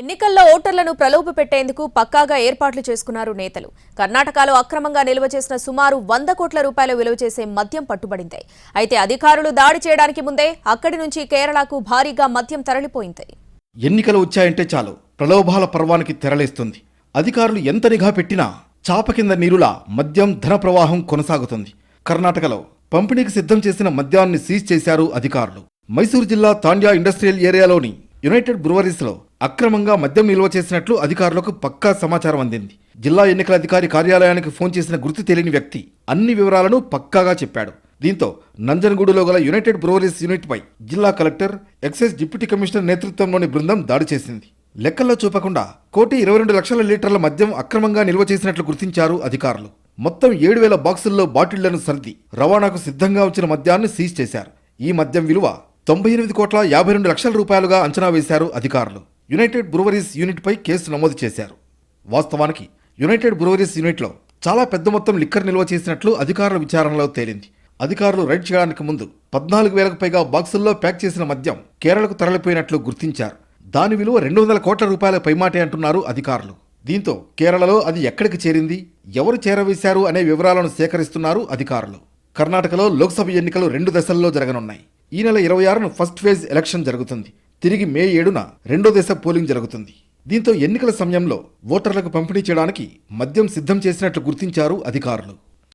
ఎన్నికల్లో ఓటర్లను ప్రలోభ పెట్టేందుకు పక్కాగా ఏర్పాట్లు చేసుకున్నారు నేతలు. కర్ణాటకలో అక్రమంగా నిల్వ చేసిన సుమారు వంద కోట్ల రూపాయలు విలువ చేసే మద్యం పట్టుబడింది. అయితే అధికారులు దాడి చేయడానికి ముందే అక్కడి నుంచి కేరళకు భారీగా మద్యం తరలిపోయింది. ఎన్నికలు వచ్చాయంటే చాలు ప్రలోభాల పర్వానికి తెరలేస్తుంది. అధికారులు ఎంత నిఘా పెట్టినా చాప కింద నీరులా మద్యం ధన ప్రవాహం కొనసాగుతుంది. కర్ణాటకలో పంపిణీకి సిద్ధం చేసిన మద్యాన్ని సీజ్ చేశారు అధికారులు. మైసూరు జిల్లా తాండ్యా ఇండస్ట్రియల్ ఏరియాలోని యునైటెడ్ బ్రువరీస్లో అక్రమంగా మద్యం నిల్వ చేసినట్లు అధికారులకు పక్కా సమాచారం అందింది. జిల్లా ఎన్నికల అధికారి కార్యాలయానికి ఫోన్ చేసిన గుర్తు తెలియని వ్యక్తి అన్ని వివరాలను పక్కాగా చెప్పాడు. దీంతో నంజనగూడులో గల యునైటెడ్ బ్రూవరీస్ యూనిట్పై జిల్లా కలెక్టర్ ఎక్సైజ్ డిప్యూటీ కమిషనర్ నేతృత్వంలోని బృందం దాడి చేసింది. లెక్కల్లో చూపకుండా కోటి ఇరవై రెండు లక్షల లీటర్ల మద్యం అక్రమంగా నిల్వ చేసినట్లు గుర్తించారు అధికారులు. మొత్తం ఏడు వేల బాక్సుల్లో బాటిళ్ళను సర్ది రవాణాకు సిద్ధంగా ఉంచిన మద్యాన్ని సీజ్ చేశారు. ఈ మద్యం విలువ తొంభై ఎనిమిది కోట్ల యాభై రెండు లక్షల రూపాయలుగా అంచనా వేశారు అధికారులు. యునైటెడ్ బ్రూవరీస్ యూనిట్పై కేసు నమోదు చేశారు. వాస్తవానికి యునైటెడ్ బ్రూవరీస్ యూనిట్లో చాలా పెద్ద మొత్తం లిక్కర్ నిల్వ చేసినట్లు అధికారుల విచారణలో తేలింది. అధికారులు రైడ్ చేయడానికి ముందు పద్నాలుగు వేలకు పైగా బాక్సుల్లో ప్యాక్ చేసిన మద్యం కేరళకు తరలిపోయినట్లు గుర్తించారు. దాని విలువ రెండు వందల కోట్ల రూపాయల పైమాటే అంటున్నారు అధికారులు. దీంతో కేరళలో అది ఎక్కడికి చేరింది ఎవరు చేరవేశారు అనే వివరాలను సేకరిస్తున్నారు అధికారులు. కర్ణాటకలో లోక్సభ ఎన్నికలు రెండు దశల్లో జరగనున్నాయి. ఈ నెల ఇరవై ఆరును ఫస్ట్ ఫేజ్ ఎలక్షన్ జరుగుతుంది. తిరిగి మే ఏడున రెండో దశ పోలింగ్ జరుగుతుంది. దీంతో ఎన్నికల సమయంలో ఓటర్లకు పంపిణీ చేయడానికి మద్యం సిద్ధం చేసినట్లు గుర్తించారు అధికారులు.